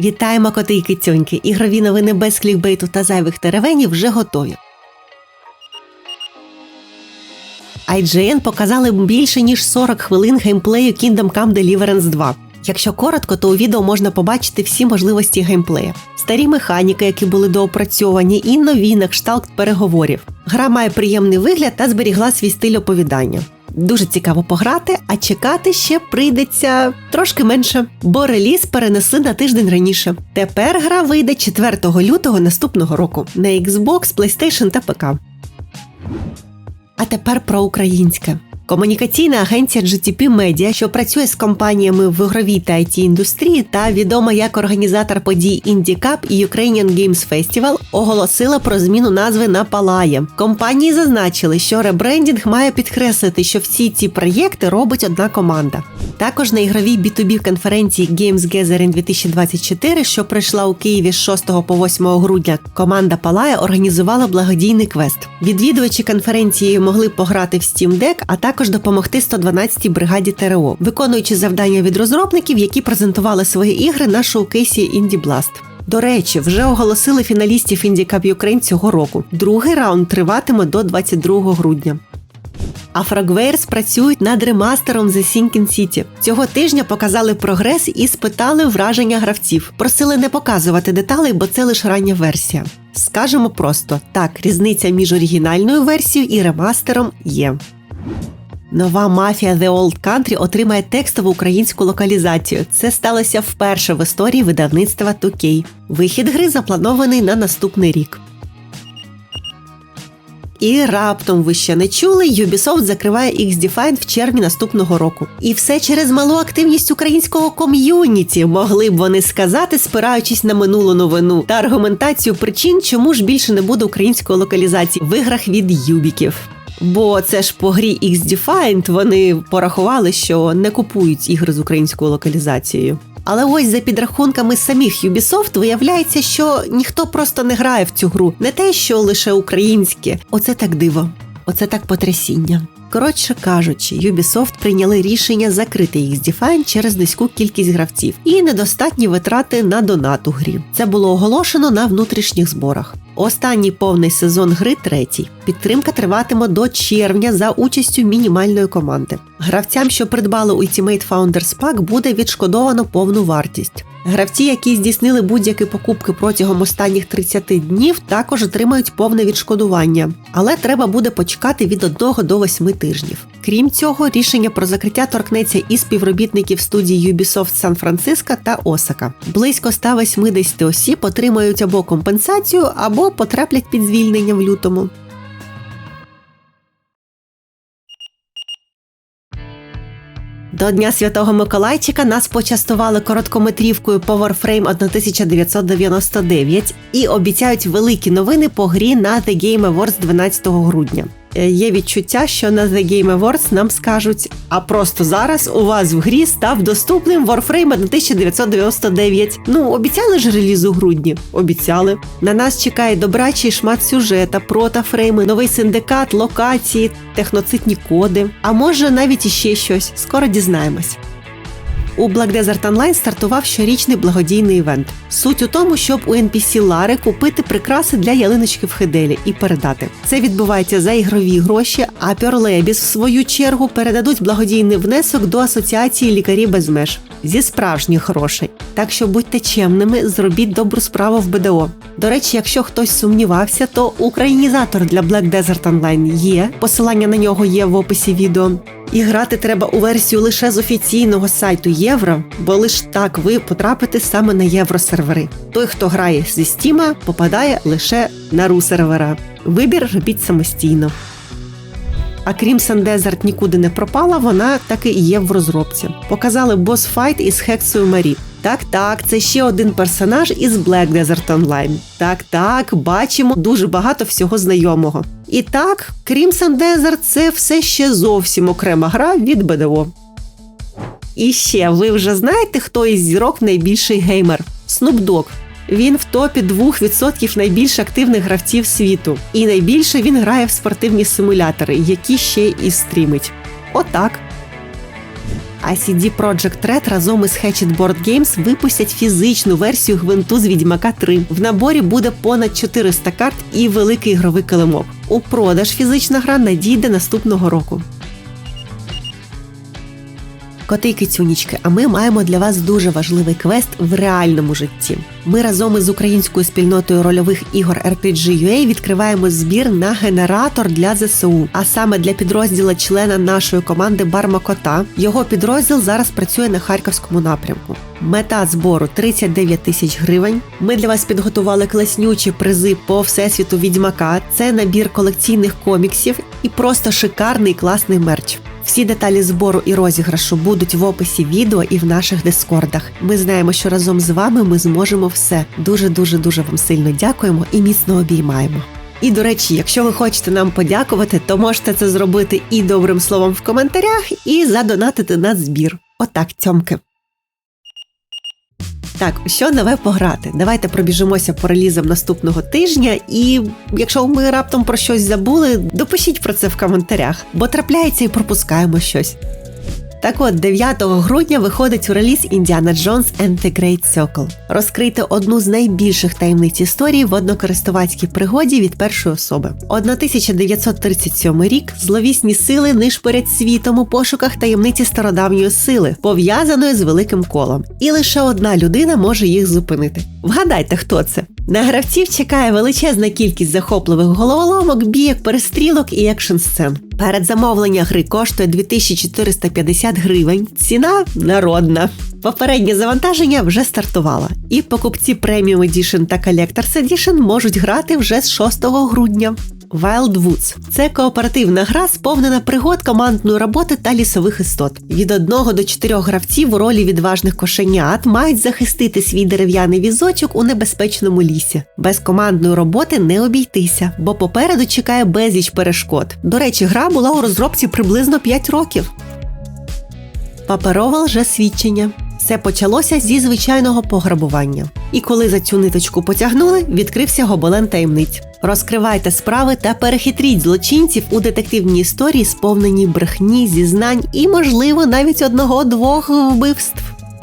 Вітаємо коти і кицьоньки! Ігрові новини без клікбейту та зайвих теревенів вже готові. IGN показали більше ніж 40 хвилин геймплею Kingdom Come Deliverance 2. Якщо коротко, то у відео можна побачити всі можливості геймплею, старі механіки, які були доопрацьовані, і нові на кшталт переговорів. Гра має приємний вигляд та зберігла свій стиль оповідання. Дуже цікаво пограти, а чекати ще прийдеться трошки менше, бо реліз перенесли на тиждень раніше. Тепер гра вийде 4 лютого наступного року на Xbox, PlayStation та ПК. А тепер про українське. Комунікаційна агенція GTP Media, що працює з компаніями в ігровій та it індустрії та відома як організатор подій Indie Cup і Ukrainian Games Festival, оголосила про зміну назви на Палає. Компанії зазначили, що ребрендінг має підкреслити, що всі ці проєкти робить одна команда. Також на ігровій B2B конференції Games Gathering 2024, що пройшла у Києві з 6 по 8 грудня, команда Палая організувала благодійний квест. Відвідувачі конференції могли пограти в Steam Deck, а також допомогти 112-й бригаді ТРО, виконуючи завдання від розробників, які презентували свої ігри на шоукейсі Indie Blast. До речі, вже оголосили фіналістів Cup Ukraine цього року. Другий раунд триватиме до 22 грудня. А Frogwares працюють над ремастером The Sinking City. Цього тижня показали прогрес і спитали враження гравців. Просили не показувати деталей, бо це лише рання версія. Скажемо просто: так, різниця між оригінальною версією і ремастером є. Нова мафія The Old Country отримає текстову українську локалізацію. Це сталося вперше в історії видавництва 2K. Вихід гри запланований на наступний рік. І раптом ви ще не чули, Ubisoft закриває X-Defined в червні наступного року. І все через малу активність українського ком'юніті могли б вони сказати, спираючись на минулу новину та аргументацію причин, чому ж більше не буде української локалізації в іграх від Юбіків. Бо це ж по грі X-Defined вони порахували, що не купують ігри з українською локалізацією. Але ось за підрахунками самих Ubisoft виявляється, що ніхто просто не грає в цю гру, не те, що лише українське. Оце так диво, оце так потрясіння. Коротше кажучи, Ubisoft прийняли рішення закрити X-Define через низьку кількість гравців і недостатні витрати на донат у грі. Це було оголошено на внутрішніх зборах. Останній повний сезон гри третій. Підтримка триватиме до червня за участю мінімальної команди. Гравцям, що придбали Ultimate Founders Pack, буде відшкодовано повну вартість. Гравці, які здійснили будь-які покупки протягом останніх 30 днів, також отримають повне відшкодування, але треба буде почекати від 1 до 8 тижнів. Крім цього, рішення про закриття торкнеться і співробітників студії Ubisoft Сан-Франциско та Осака. Близько 180 осіб отримають або компенсацію, або потраплять під звільнення в лютому. До Дня Святого Миколайчика нас почастували короткометрівкою по Warframe 1999 і обіцяють великі новини по грі на The Game Awards 12 грудня. Е, Є відчуття, що на The Game Awards нам скажуть, а просто зараз у вас в грі став доступним Warframe 1999. Ну, обіцяли ж реліз у грудні? Обіцяли. На нас чекає добрачий шмат сюжета, протафрейми, новий синдикат, локації, техноцитні коди. А може навіть іще щось. Скоро дізнаємось. У Black Desert Online стартував щорічний благодійний івент. Суть у тому, щоб у NPC Лари купити прикраси для ялиночки в Хеделі і передати. Це відбувається за ігрові гроші, а Labs, в свою чергу передадуть благодійний внесок до асоціації лікарі без меж зі справжніх грошей. Так що будьте чемними, зробіть добру справу в БДО. До речі, якщо хтось сумнівався, то українізатор для Black Desert Online є. Посилання на нього є в описі відео. І грати треба у версію лише з офіційного сайту Євро, бо лише так ви потрапите саме на євросервери. Той, хто грає зі Стіма, попадає лише на ру сервера. Вибір робіть самостійно. А Crimson Desert нікуди не пропала, вона таки є в розробці. Показали босс-файт із Хексою Марі. Так, так, це ще один персонаж із Black Desert Online. Так, так, бачимо дуже багато всього знайомого. І так, Crimson Desert – це все ще зовсім окрема гра від БДО. І ще ви вже знаєте, хто із зірок найбільший геймер? Snoop. Він в топі 2% найбільш активних гравців світу. І найбільше він грає в спортивні симулятори, які ще і стрімить. Отак. А CD Projekt Red разом із Hatchet Board Games випустять фізичну версію гвинту з Відьмака 3. В наборі буде понад 400 карт і великий ігровий килимок. У продаж фізична гра надійде наступного року. Коти і кицюнічки, а ми маємо для вас дуже важливий квест в реальному житті. Ми разом із українською спільнотою рольових ігор RPG.ua відкриваємо збір на генератор для ЗСУ, а саме для підрозділу члена нашої команди Барма Кота. Його підрозділ зараз працює на харківському напрямку. Мета збору 39 тисяч гривень. Ми для вас підготували класнючі призи по всесвіту відьмака. Це набір колекційних коміксів і просто шикарний класний мерч. Всі деталі збору і розіграшу будуть в описі відео і в наших дискордах. Ми знаємо, що разом з вами ми зможемо все. Дуже дуже дуже вам сильно дякуємо і міцно обіймаємо. І до речі, якщо ви хочете нам подякувати, то можете це зробити і добрим словом в коментарях, і задонатити на збір. Отак, цьомки. Так, що нове пограти? Давайте пробіжимося по релізам наступного тижня. І якщо ми раптом про щось забули, допишіть про це в коментарях, бо трапляється і пропускаємо щось. Так от, 9 грудня виходить у реліз Indiana Jones and the Great Circle. Розкрити одну з найбільших таємниць історії в однокористувацькій пригоді від першої особи. 1937 рік зловісні сили нишпорять світом у пошуках таємниці стародавньої сили, пов'язаної з великим колом. І лише одна людина може їх зупинити. Вгадайте, хто це? На гравців чекає величезна кількість захопливих головоломок, бійок, перестрілок і екшн сцен. Передзамовлення гри коштує 2450 гривень. Ціна народна. Попереднє завантаження вже стартувало, і покупці Premium Edition та Collector's Edition можуть грати вже з 6 грудня. Wild Woods – це кооперативна гра, сповнена пригод командної роботи та лісових істот. Від одного до чотирьох гравців у ролі відважних кошенят мають захистити свій дерев'яний візочок у небезпечному лісі. Без командної роботи не обійтися, бо попереду чекає безліч перешкод. До речі, гра була у розробці приблизно 5 років. Паперове лжесвідчення. Все почалося зі звичайного пограбування. І коли за цю ниточку потягнули, відкрився гобелен таємниць. Розкривайте справи та перехитріть злочинців у детективній історії, сповненій брехні, зізнань і, можливо, навіть одного-двох вбивств.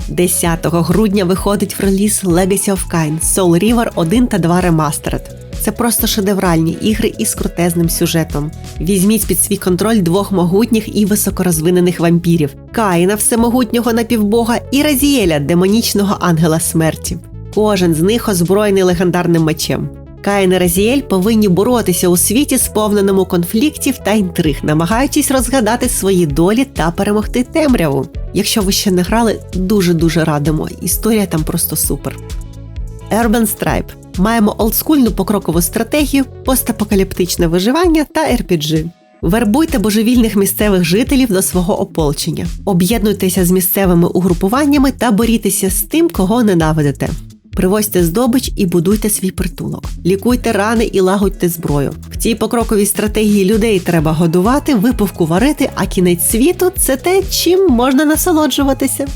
10 грудня виходить в реліз Legacy of Kain Soul River 1 та 2 Remastered. Це просто шедевральні ігри із крутезним сюжетом. Візьміть під свій контроль двох могутніх і високорозвинених вампірів: Каїна, всемогутнього напівбога, і Разіеля, демонічного ангела смерті. Кожен з них озброєний легендарним мечем. Каїн і Разіель повинні боротися у світі, сповненому конфліктів та інтриг, намагаючись розгадати свої долі та перемогти темряву. Якщо ви ще не грали, дуже дуже радимо. Історія там просто супер. Urban Stripe. Маємо олдскульну покрокову стратегію, постапокаліптичне виживання та RPG. Вербуйте божевільних місцевих жителів до свого ополчення, об'єднуйтеся з місцевими угрупуваннями та борітеся з тим, кого ненавидите. Привозьте здобич і будуйте свій притулок. Лікуйте рани і лагодьте зброю. В цій покроковій стратегії людей треба годувати, випивку варити, а кінець світу це те, чим можна насолоджуватися.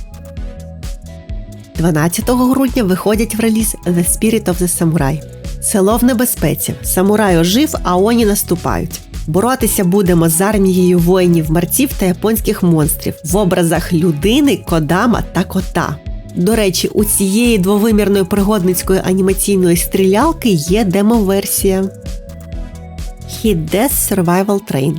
12 грудня виходять в реліз The Spirit of the Samurai. Село в небезпеці. Самурай ожив, а оні наступають. Боротися будемо з армією воїнів мерців та японських монстрів в образах людини, кодама та кота. До речі, у цієї двовимірної пригодницької анімаційної стрілялки є демо-версія. Hit Death Survival Train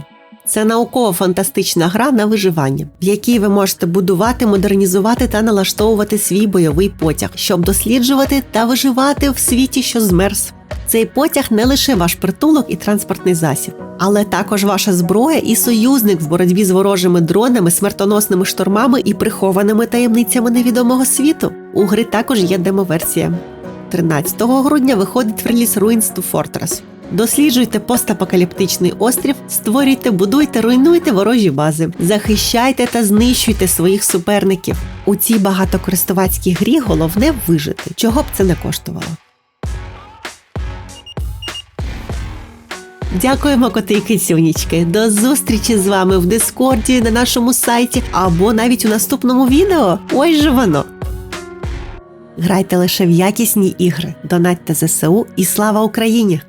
це науково-фантастична гра на виживання, в якій ви можете будувати, модернізувати та налаштовувати свій бойовий потяг, щоб досліджувати та виживати в світі, що змерз. Цей потяг не лише ваш притулок і транспортний засіб, але також ваша зброя і союзник в боротьбі з ворожими дронами, смертоносними штормами і прихованими таємницями невідомого світу. У гри також є демоверсія. 13 грудня виходить в реліз Ruins to Fortress. Досліджуйте постапокаліптичний острів, створюйте, будуйте, руйнуйте ворожі бази, захищайте та знищуйте своїх суперників. У цій багатокористувацькій грі головне вижити, чого б це не коштувало. Дякуємо, коти і. До зустрічі з вами в Дискорді на нашому сайті або навіть у наступному відео. Ось же воно! Грайте лише в якісні ігри, донатьте ЗСУ і слава Україні!